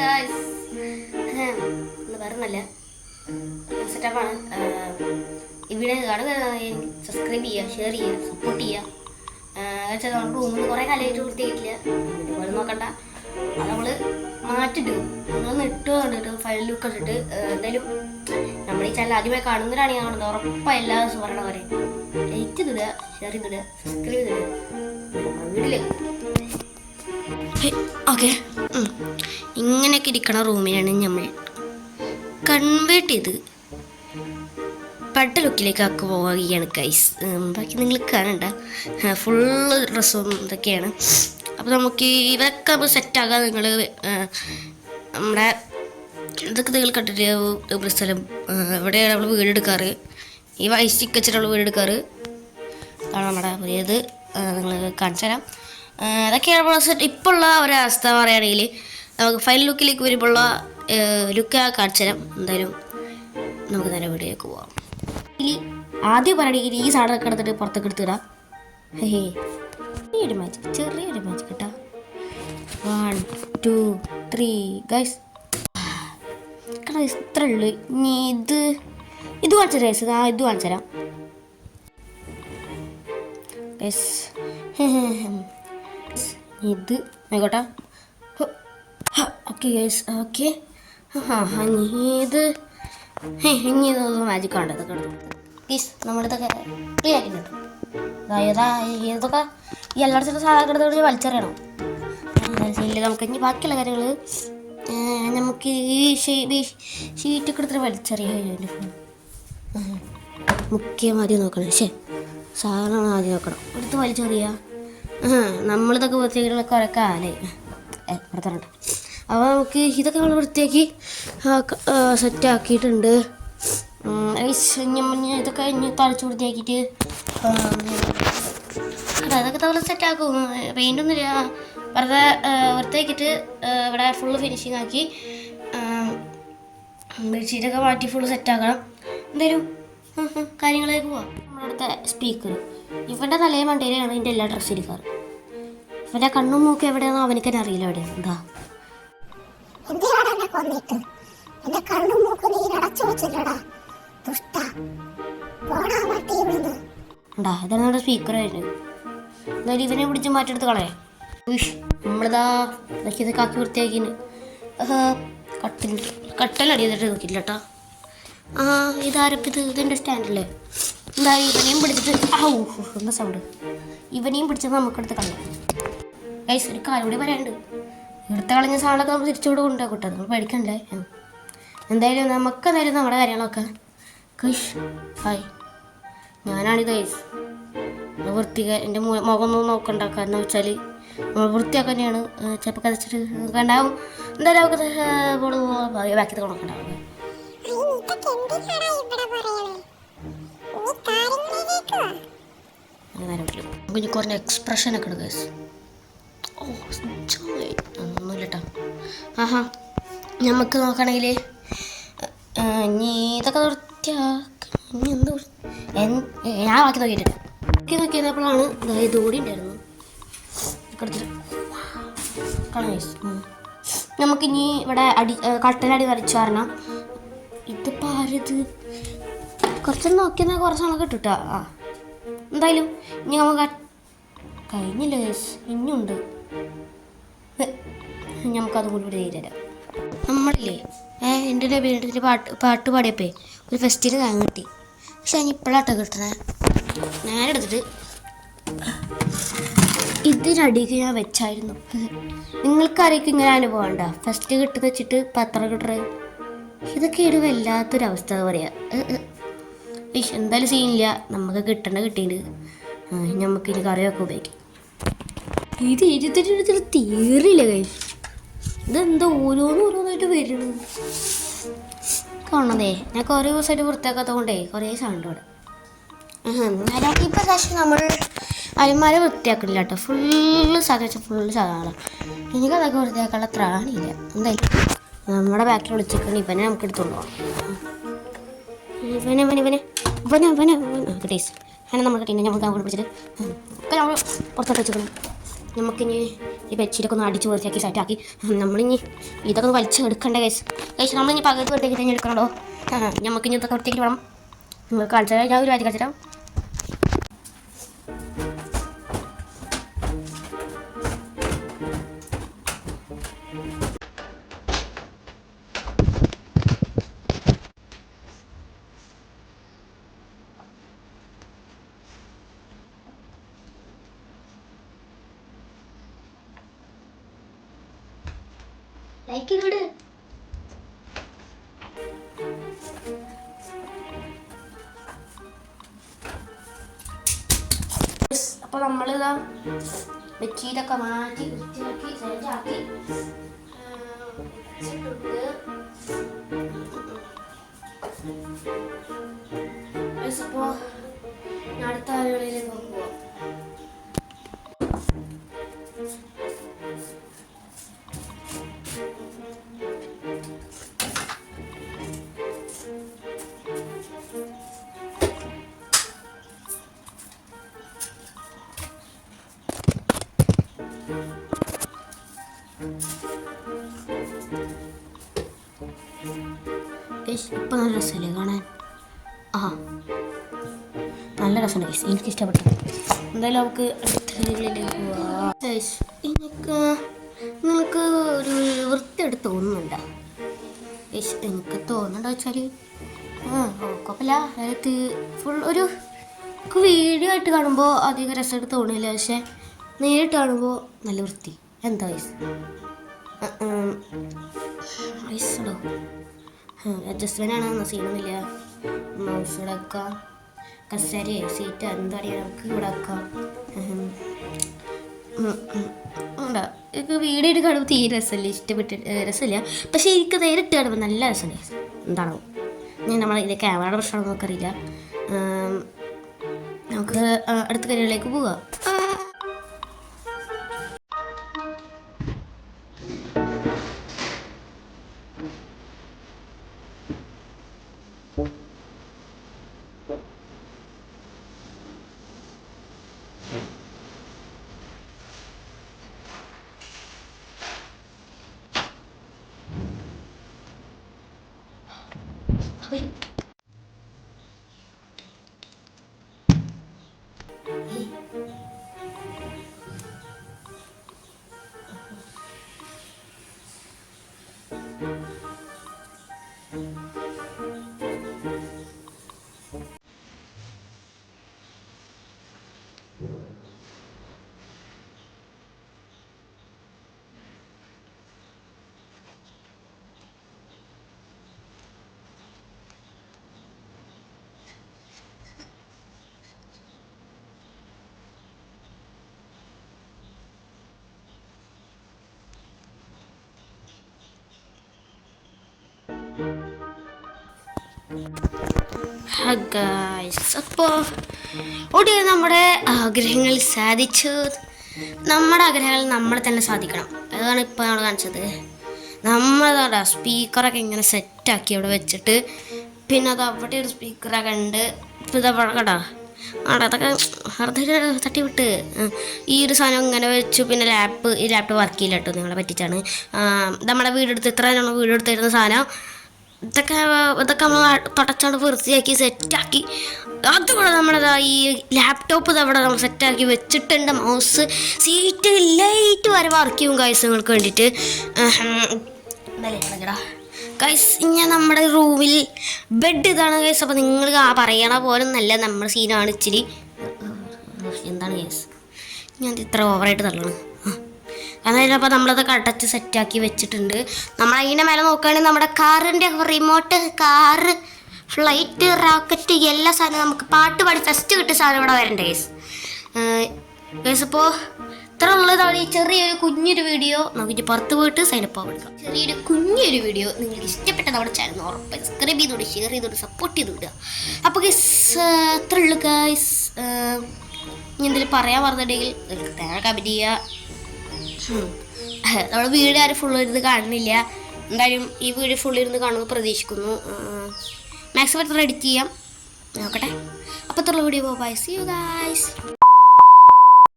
Guys ഒന്ന് പറഞ്ഞല്ല? സെറ്റപ്പാണ് ഈ വീഡിയോ കാണുക സബ്സ്ക്രൈബ് ചെയ്യുക ഷെയർ ചെയ്യുക സപ്പോർട്ട് ചെയ്യുക. വെച്ചാൽ നമ്മുടെ റൂമിൽ കുറേ കാലമായിട്ട് വൃത്തിയായിട്ടില്ല. അതുപോലെ നോക്കണ്ട. അത് നമ്മൾ മാറ്റിട്ട് ഒന്ന് ഇട്ട് കണ്ടിട്ട് ഫയൽ ലുക്ക് ഇട്ടിട്ട് എന്തായാലും നമ്മുടെ ഈ ചാനൽ ആദ്യമായി കാണുന്നവരാണെങ്കിൽ കാണുന്നത് ഉറപ്പായി എല്ലാ ദിവസവും പറയണ പോലെ. ലൈക്ക് ചെയ്തിടുക ഷെയർ ചെയ്തിടുക സബ്സ്ക്രൈബ് ചെയ്തിടുക വീട്ടിലേക്ക് ഓക്കെ ഇങ്ങനെയൊക്കെ ഇരിക്കണ റൂമിനാണ് നമ്മൾ കൺവേർട്ട് ചെയ്ത് പട്ട ലുക്കിലേക്ക് ആക്കി പോവുകയാണ് കൈസ് ബാക്കി നിങ്ങൾ കാണണ്ട. ഫുള്ള് ഡ്രസ്സും ഇതൊക്കെയാണ്. അപ്പോൾ നമുക്ക് ഇവരൊക്കെ അപ്പോൾ സെറ്റാകാൻ നിങ്ങൾ നമ്മുടെ ഇതൊക്കെ നിങ്ങൾ കണ്ടിട്ട് സ്ഥലം എവിടെയാണ് നമ്മൾ വീടെടുക്കാറ് ഈ വൈസ്റ്റിക്ക് വെച്ചിട്ട് നമ്മൾ വീടെടുക്കാറ് അതാണ് നമ്മുടെ പുതിയത്. നിങ്ങൾ കാണിച്ചു തരാം. അതൊക്കെയാണ് സെറ്റ് ഇപ്പോൾ ഉള്ള ഒരവസ്ഥ പറയുകയാണെങ്കിൽ നമുക്ക് ഫൈനൽ ലുക്കിലേക്ക് വരുമ്പോഴുള്ള ലുക്ക് കാണിച്ചു തരാം എന്തായാലും നമുക്ക് നേരെ വീഡിയോക്ക് പോവാം. ഇനി ആദ്യം പറയുകയാണെങ്കിൽ ഈ സാധനമൊക്കെ എടുത്തിട്ട് പുറത്തേക്ക് എടുത്തിടാം ഹേ ചെറിയൊരു മാച്ച് ചെറിയൊരു മാച്ച് കേട്ടോ വൺ ടു ത്രീ ഗൈസ് കാരണം ഇത്ര ഉള്ളു. ഇനി ഇത് ഇത് കാണിച്ചു guys. ആ ഇത് കാണിച്ചു തരാം ഗൈസ് ഇത്. ആയിക്കോട്ടെ. Okay guys. ഓക്കെ. ഇത്. ഇനി മാജിക് ആണ് ഇതൊക്കെ പ്ലീസ് നമ്മളിതൊക്കെ ക്ലിയർ ആക്കിയിട്ടുണ്ട് അതായത് ഇതൊക്കെ ഈ എല്ലായിടത്തും സാധനം എടുത്ത് വലിച്ചെറിയണം. നമുക്ക് ഇനി ബാക്കിയുള്ള കാര്യങ്ങൾ നമുക്ക് ഈ ഷീറ്റ് എടുത്തിട്ട് വലിച്ചെറിയാം. മുഖ്യം ആദ്യം നോക്കണം. ശേ സാധനമാണ് ആദ്യം നോക്കണം. എടുത്ത് വലിച്ചെറിയുക ആ നമ്മളിതൊക്കെ വൃത്തിയാക്കിയിട്ടുള്ള കുറേ കാലേ ഏ അപ്പോൾ നമുക്ക് ഇതൊക്കെ നമ്മൾ വൃത്തിയാക്കി സെറ്റ് ആക്കിയിട്ടുണ്ട്. ഇതൊക്കെ ഇനി തളിച്ച് വൃത്തിയാക്കിയിട്ട് അതൊക്കെ നമ്മൾ സെറ്റാക്കും പെയിന്റ് ഒന്നുമില്ല വെറുതെ വൃത്തിയാക്കിയിട്ട് ഇവിടെ ഫുള്ള് ഫിനിഷിങ് ആക്കി ബെഡ്ഷീറ്റൊക്കെ മാറ്റി ഫുള്ള് സെറ്റാക്കണം എന്തായാലും കാര്യങ്ങളിലേക്ക് പോവാം. നമ്മുടെ അടുത്ത സ്പീക്കർ ഇവന്റെ തലേ മണ്ടയിലാണ് ഇതിന്റെ എല്ലാ ഡ്രസ്സ് ഇരിക്കാറ്. ഇവന്റെ കണ്ണും മൂക്കും എവിടെയാണോ അവനക്ക് തന്നെ അറിയില്ല എവിടെയാണ് എന്താ? എന്റെ കണ്ണും മൂക്കും നീ അടച്ചു വെച്ചില്ലടാ. ദുഷ്ട. പോടാ വട്ടി ഇവിടുന്ന്. ഉണ്ടാ ഇതാണ് നമ്മുടെ സ്പീക്കർ വരുന്നത് ഇവനെ പിടിച്ച് മാറ്റെടുത്ത് കളയാം. ഉഷ് നമ്മളിതാ ഇതൊക്കെ ഇതൊക്കെ ആക്കി വൃത്തിയാക്കിന് കട്ടിൽ കട്ടലടി ചെയ്തിട്ട് നോക്കില്ല കേട്ടോ ആ ഇതാരപ്പിത്? ഇത് ഇതിന്റെ സ്റ്റാൻഡല്ലേ? എന്താ ഇവനെയും പിടിച്ചിട്ട്? ഔ എന്താ സൗണ്ട് ഇവനെയും പിടിച്ചത് നമുക്കെടുത്ത് കളയാം. ഗൈസ് ഒരു കാര്യം കൂടി പറയാനുണ്ട്. എടുത്ത് കളഞ്ഞ സാധനമൊക്കെ നമ്മൾ തിരിച്ചുകൂടെ കൊണ്ടുപോയി കിട്ടാം നമ്മൾ പേടിക്കണ്ടേ? എന്തായാലും നമുക്ക് എന്തായാലും നമ്മുടെ കാര്യങ്ങളൊക്കെ. കൈഷ് ഹായ്. ഞാനാണ് ഗൈസ് വൃത്തിക എന്റെ മുഖം ഒന്നും നോക്കണ്ട കാരണം വെച്ചാൽ നമ്മൾ വൃത്തിയാക്കാൻ തന്നെയാണ് ചിലപ്പോൾ കഥച്ചിട്ട് ഉണ്ടാവും എന്തായാലും നമുക്ക് ബാക്കി നോക്കണ്ടാവും അങ്ങനെ നമുക്ക് കുറഞ്ഞ എക്സ്പ്രഷനൊക്കെ എടുക്കുക ഗൈസ് ഓ. ഒന്നുമില്ല കേട്ടോ ആഹാ നമുക്ക് നോക്കണെങ്കിൽ ഇനി ഇതൊക്കെ എൻ- ഞാൻ ബാക്കി നോക്കിയിട്ടില്ല. ബാക്കി നോക്കിയപ്പോഴാണ് കൂടി ഉണ്ടായിരുന്നു. നമുക്കിനി ഇവിടെ അടി കട്ടലടി വരച്ചു പറഞ്ഞ ഇതിപ്പോൾ ആരത്? കുറച്ച് നോക്കിയാൽ കുറച്ച് നമുക്ക് കിട്ടുട്ടാ. ആ എന്തായാലും ഇനി നമുക്ക് കഴിഞ്ഞില്ല. ഇനിയുണ്ട്. നമുക്കതും കൂടി ഇവിടെ നമ്മളില്ലേ ഏഹ് എന്റെ വീട്ടിൽ പാട്ട് പാട്ട് പാടിയപ്പോ ഒരു ഫെസ്റ്റിന് താങ്ങ് കിട്ടി. പക്ഷെ അതിന് ഇപ്പോഴാട്ടോ കിട്ടണേ. ഞാനെടുത്തിട്ട് ഇതിനടിക്ക് ഞാൻ വെച്ചായിരുന്നു. നിങ്ങൾക്കാരേക്കും ഇങ്ങനെ അനുഭവം ഉണ്ടോ ഫസ്റ്റ് കിട്ടുന്ന വെച്ചിട്ട് പത്രം കിട്ടറ് ഇതൊക്കെ ഒരു വല്ലാത്തൊരവസ്ഥ പറയാ. ഇഷ്, എന്തായാലും സീനില്ല നമുക്ക് കിട്ടണ്ട കിട്ടിയിട്ട് നമുക്ക് ഇനി കറിയൊക്കെ ഉപയോഗിക്കാം. ഇത് ഇരുത്തിട്ട് തീറില്ല കൈ ഇതെന്താ ഓരോന്ന് ഓരോന്നായിട്ട് വരുന്നു കാണണതേ ഞാൻ കുറേ ദിവസമായിട്ട് വൃത്തിയാക്കാത്ത കൊണ്ടേ കുറേ സാധനം ഇവിടെ. ഇപ്പം പക്ഷേ നമ്മൾ അലമാര വൃത്തിയാക്കില്ല കേട്ടോ. ഫുള്ള് സാധനം വെച്ചാൽ ഫുള്ള് എനിക്ക് അതൊക്കെ വൃത്തിയാക്കാനുള്ള ത്രാണിയില്ല. എന്തായാലും നമ്മുടെ ബാക്കിൽ വിളിച്ചിട്ടുണ്ട് ഇവനെ നമുക്ക് എടുത്തോളൂ ഇവനെ ഇവനെ ഇവനെ. ഇവനെ ഇവനെ നമുക്ക് ടേസ്റ്റ് അങ്ങനെ നമ്മൾ കിട്ടി നമുക്ക് അവിടെ പിടിച്ചിട്ട് ഒക്കെ നമ്മൾ പുറത്തോട്ട് വെച്ചിട്ടുണ്ട് നമുക്കിനി ഈ ബെഡ്ഷീറ്റൊക്കെ ഒന്ന് അടിച്ച് വൃത്തിയാക്കി സെറ്റാക്കി നമ്മളിനി ഇതൊക്കെ ഒന്ന് വലിച്ച് എടുക്കണ്ട കേസ് കേസ് നമ്മളിനി പകുതി വൃത്തിയാക്കി തന്നെ എടുക്കണോ നമുക്ക് ഇനി ഇതൊക്കെ വൃത്തിയാക്കി വേണം. നിങ്ങൾ കാണിച്ചാൽ ഞാൻ ഒരു കാര്യം കാണിച്ചു ലൈക്ക് വിട്. അപ്പോൾ നമ്മളിതാ മാറ്റി വൃത്തിയാക്കി സെറ്റാക്കി. ഞാൻ അടുത്ത ആളുകളിലേക്ക് പോവാം ഇപ്പം നല്ല രസമല്ലേ കാണാൻ? ആ നല്ല രസമുണ്ട്. ഗൈസ് എനിക്ക് ഇഷ്ടപ്പെട്ടു. എന്തായാലും നമുക്ക് അടുത്ത വീഡിയോയിലേക്ക് പോവാം. ഗൈസ് എനിക്ക് നിങ്ങൾക്ക് ഒരു വൃത്തിയെടുത്ത് തോന്നുന്നുണ്ടോ? ഗൈസ് എനിക്ക് തോന്നുന്നുണ്ടോ വെച്ചാൽ കുഴപ്പമില്ല. അതായത് ഫുൾ ഒരു വീഡിയോ ആയിട്ട് കാണുമ്പോൾ അധികം രസമായിട്ട് തോന്നില്ല. പക്ഷേ നേരിട്ട് കാണുമ്പോൾ നല്ല വൃത്തി. എന്താ വയസ്സ്? വയസ്സുണ്ടോ? അഡ്ജസ്റ്റ്മെന്റ് ആണ് സീനൊന്നുമില്ല. മൗസ് ഇവിടെ വെക്കാം. കസേരയോ സീറ്റ് എന്താ പറയുക നമുക്ക് ഇവിടെ വെക്കാം. ഉണ്ടാ? എനിക്ക് വീഡിയോ കാണുമ്പോൾ തീരെ രസമില്ല. ഇഷ്ടപ്പെട്ട് രസമില്ല. പക്ഷേ എനിക്ക് നേരിട്ട് കാണുമ്പോൾ നല്ല രസമുണ്ട്. എന്താണോ? ഞാൻ നമ്മളെ ഇത് ക്യാമറയുടെ പ്രശ്നമാണെന്ന് നമുക്കറിയില്ല. നമുക്ക് അടുത്ത കാര്യങ്ങളിലേക്ക് പോവാം ഗായ്സ് നമ്മുടെ ആഗ്രഹങ്ങൾ സാധിച്ചു. നമ്മുടെ ആഗ്രഹങ്ങൾ നമ്മൾ തന്നെ സാധിക്കണം. അതാണ് ഇപ്പോൾ നമ്മൾ കാണിച്ചത്. നമ്മളതാ സ്പീക്കറൊക്കെ ഇങ്ങനെ സെറ്റാക്കി അവിടെ വെച്ചിട്ട് പിന്നെ അത് അവിടെ ഒരു സ്പീക്കറൊക്കെ ഉണ്ട് ഇപ്പം ഇതാ കടാ. അവിടെ അതൊക്കെ വെറുതെ തട്ടിവിട്ട്. വിട്ട് ഈ ഒരു സാധനം ഇങ്ങനെ വെച്ചു. പിന്നെ ലാപ്പ് ഈ ലാപ്ടോപ്പ് വർക്ക് ചെയ്യില്ല കേട്ടോ നിങ്ങളെ പറ്റിച്ചാണ്. നമ്മുടെ വീടെടുത്ത് ഇത്ര വീടെടുത്തിരുന്ന സാധനം ഇതൊക്കെ ഇതൊക്കെ നമ്മൾ തുടച്ചാണ്ട് വൃത്തിയാക്കി സെറ്റാക്കി. അതുകൂടെ നമ്മളതാ ഈ ലാപ്ടോപ്പ് അവിടെ നമ്മൾ സെറ്റാക്കി വെച്ചിട്ടുണ്ട്. മൗസ് സീറ്റ് ലൈറ്റ് വരെ വർക്ക് ചെയ്യും കാഴ്ചകൾക്ക് വേണ്ടിയിട്ട്. ഗൈസ് ഞാൻ നമ്മുടെ റൂമിൽ ബെഡ് ഇതാണ് ഗൈസ് അപ്പോൾ നിങ്ങൾ പറയണ പോലെ നല്ല നമ്മുടെ സീനാണ് ഇച്ചിരി. എന്താണ് ഗൈസ് ഞാൻ ഇത് ഇത്ര ഓവറായിട്ട് തള്ളണം. കാരണം ചിലപ്പോൾ നമ്മളത് കടച്ച് സെറ്റാക്കി വെച്ചിട്ടുണ്ട്. നമ്മൾ അതിന്റെ മേലെ നോക്കുകയാണെങ്കിൽ നമ്മുടെ കാറിന്റെ റിമോട്ട് കാറ് ഫ്ലൈറ്റ് റോക്കറ്റ് എല്ലാ സാധനവും നമുക്ക് പാട്ട് പാടി ഫസ്റ്റ് കിട്ടിയ സാധനം ഇവിടെ വരണ്ട ഗേസ് ഗേസ് ഇപ്പോൾ ഇത്ര ഉള്ളതാണ് ഈ ചെറിയൊരു കുഞ്ഞൊരു വീഡിയോ നമുക്ക് പുറത്ത് പോയിട്ട് സൈനപ്പ് എടുക്കാം ചെറിയൊരു കുഞ്ഞൊരു വീഡിയോ നിങ്ങൾക്ക് ഇഷ്ടപ്പെട്ട നമ്മുടെ ചാനൽ ഉറപ്പ് സബ്സ്ക്രൈബ് ചെയ്തോട് ഷെയർ ചെയ്തോട് സപ്പോർട്ട് ചെയ്ത് വിടുക അപ്പോൾ ഗേസ് ഇത്ര ഉള്ളു ഗൈസ് ഇനി എന്തെങ്കിലും പറയാൻ പറഞ്ഞിട്ടുണ്ടെങ്കിൽ താഴെ കമന്റ് ചെയ്യുക. നമ്മുടെ വീട് ആരും ഫുള്ള് ഇരുന്ന് കാണുന്നില്ല. എന്തായാലും ഈ വീട് ഫുള്ള് ഇരുന്ന് കാണുമെന്ന് പ്രതീക്ഷിക്കുന്നു. മാക്സിമം എത്ര എഡിറ്റ് ചെയ്യാം? നോക്കട്ടെ. അപ്പോൾ video bye see you guys